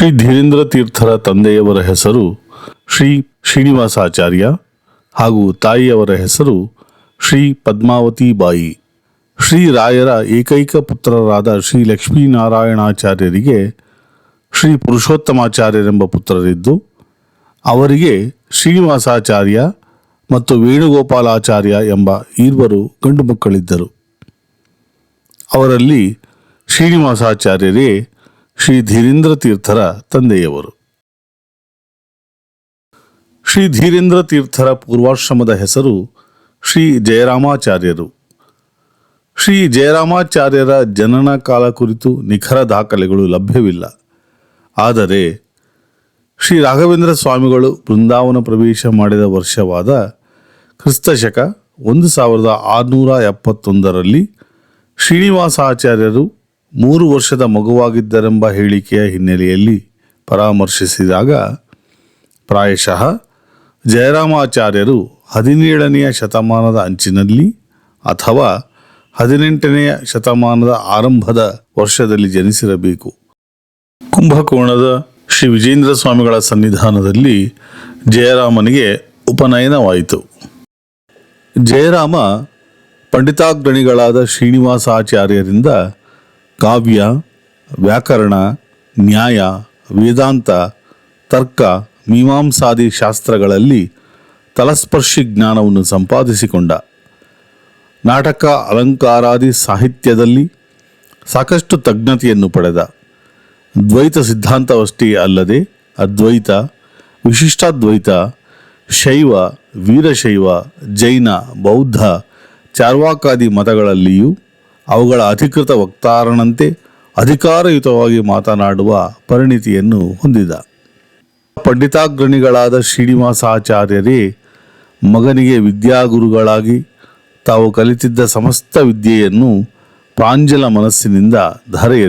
ಶ್ರೀ ಧೀರೇಂದ್ರ ತೀರ್ಥರ ತಂದೆಯವರ ಹೆಸರು ಶ್ರೀ ಶ್ರೀನಿವಾಸಾಚಾರ್ಯ ಹಾಗೂ ತಾಯಿಯವರ ಹೆಸರು ಶ್ರೀ ಪದ್ಮಾವತಿ ಬಾಯಿ. ಶ್ರೀ ರಾಯರ ಏಕೈಕ ಪುತ್ರರಾದ ಶ್ರೀ ಲಕ್ಷ್ಮೀನಾರಾಯಣಾಚಾರ್ಯರಿಗೆ ಶ್ರೀ ಪುರುಷೋತ್ತಮಾಚಾರ್ಯರೆಂಬ ಪುತ್ರರಿದ್ದು, ಅವರಿಗೆ ಶ್ರೀನಿವಾಸಾಚಾರ್ಯ ಮತ್ತು ವೇಣುಗೋಪಾಲಾಚಾರ್ಯ ಎಂಬ ಈರ್ವರು ಗಂಡು ಮಕ್ಕಳಿದ್ದರು. ಅವರಲ್ಲಿ ಶ್ರೀನಿವಾಸಾಚಾರ್ಯರೇ ಶ್ರೀ ಧೀರೇಂದ್ರ ತೀರ್ಥರ ತಂದೆಯವರು. ಶ್ರೀ ಧೀರೇಂದ್ರ ತೀರ್ಥರ ಪೂರ್ವಾಶ್ರಮದ ಹೆಸರು ಶ್ರೀ ಜಯರಾಮಾಚಾರ್ಯರು. ಶ್ರೀ ಜಯರಾಮಾಚಾರ್ಯರ ಜನನ ಕಾಲ ಕುರಿತು ನಿಖರ ದಾಖಲೆಗಳು ಲಭ್ಯವಿಲ್ಲ. ಆದರೆ ಶ್ರೀ ರಾಘವೇಂದ್ರ ಸ್ವಾಮಿಗಳು ಬೃಂದಾವನ ಪ್ರವೇಶ ಮಾಡಿದ ವರ್ಷವಾದ ಕ್ರಿಸ್ತಶಕ ಒಂದು ಸಾವಿರದ ಆರುನೂರ ಎಪ್ಪತ್ತೊಂದರಲ್ಲಿ ಶ್ರೀನಿವಾಸಾಚಾರ್ಯರು ಮೂರು ವರ್ಷದ ಮಗುವಾಗಿದ್ದರೆಂಬ ಹೇಳಿಕೆಯ ಹಿನ್ನೆಲೆಯಲ್ಲಿ ಪರಾಮರ್ಶಿಸಿದಾಗ ಪ್ರಾಯಶಃ ಜಯರಾಮಾಚಾರ್ಯರು ಹದಿನೇಳನೆಯ ಶತಮಾನದ ಅಂಚಿನಲ್ಲಿ ಅಥವಾ ಹದಿನೆಂಟನೆಯ ಶತಮಾನದ ಆರಂಭದ ವರ್ಷದಲ್ಲಿ ಜನಿಸಿರಬೇಕು. ಕುಂಭಕೋಣದ ಶ್ರೀ ವಿಜೇಂದ್ರ ಸ್ವಾಮಿಗಳ ಸನ್ನಿಧಾನದಲ್ಲಿ ಜಯರಾಮನಿಗೆ ಉಪನಯನವಾಯಿತು. ಜಯರಾಮ ಪಂಡಿತಾಗ್ರಣಿಗಳಾದ ಶ್ರೀನಿವಾಸಾಚಾರ್ಯರಿಂದ ಕಾವ್ಯ, ವ್ಯಾಕರಣ, ನ್ಯಾಯ, ವೇದಾಂತ, ತರ್ಕ, ಮೀಮಾಂಸಾದಿ ಶಾಸ್ತ್ರಗಳಲ್ಲಿ ತಲಸ್ಪರ್ಶಿ ಜ್ಞಾನವನ್ನು ಸಂಪಾದಿಸಿಕೊಂಡ. ನಾಟಕ ಅಲಂಕಾರಾದಿ ಸಾಹಿತ್ಯದಲ್ಲಿ ಸಾಕಷ್ಟು ತಜ್ಞತೆಯನ್ನು ಪಡೆದ. ದ್ವೈತ ಸಿದ್ಧಾಂತವಷ್ಟೇ ಅಲ್ಲದೆ ಅದ್ವೈತ, ವಿಶಿಷ್ಟಾದ್ವೈತ, ಶೈವ, ವೀರಶೈವ, ಜೈನ, ಬೌದ್ಧ, ಚಾರ್ವಾಕಾದಿ ಮತಗಳಲ್ಲಿಯೂ ಅವುಗಳ ಅಧಿಕೃತ ವಕ್ತಾರನಂತೆ ಅಧಿಕಾರಯುತವಾಗಿ ಮಾತನಾಡುವ ಪರಿಣಿತಿಯನ್ನು ಹೊಂದಿದ. ಪಂಡಿತಾಗ್ರಣಿಗಳಾದ ಶ್ರೀನಿವಾಸಾಚಾರ್ಯರೇ, ಮಗನಿಗೆ ವಿದ್ಯಾಗುರುಗಳಾಗಿ ತಾವು ಕಲಿತಿದ್ದ ಸಮಸ್ತ ವಿದ್ಯೆಯನ್ನು ಪ್ರಾಂಜಲ ಮನಸ್ಸಿನಿಂದ ಧರೆ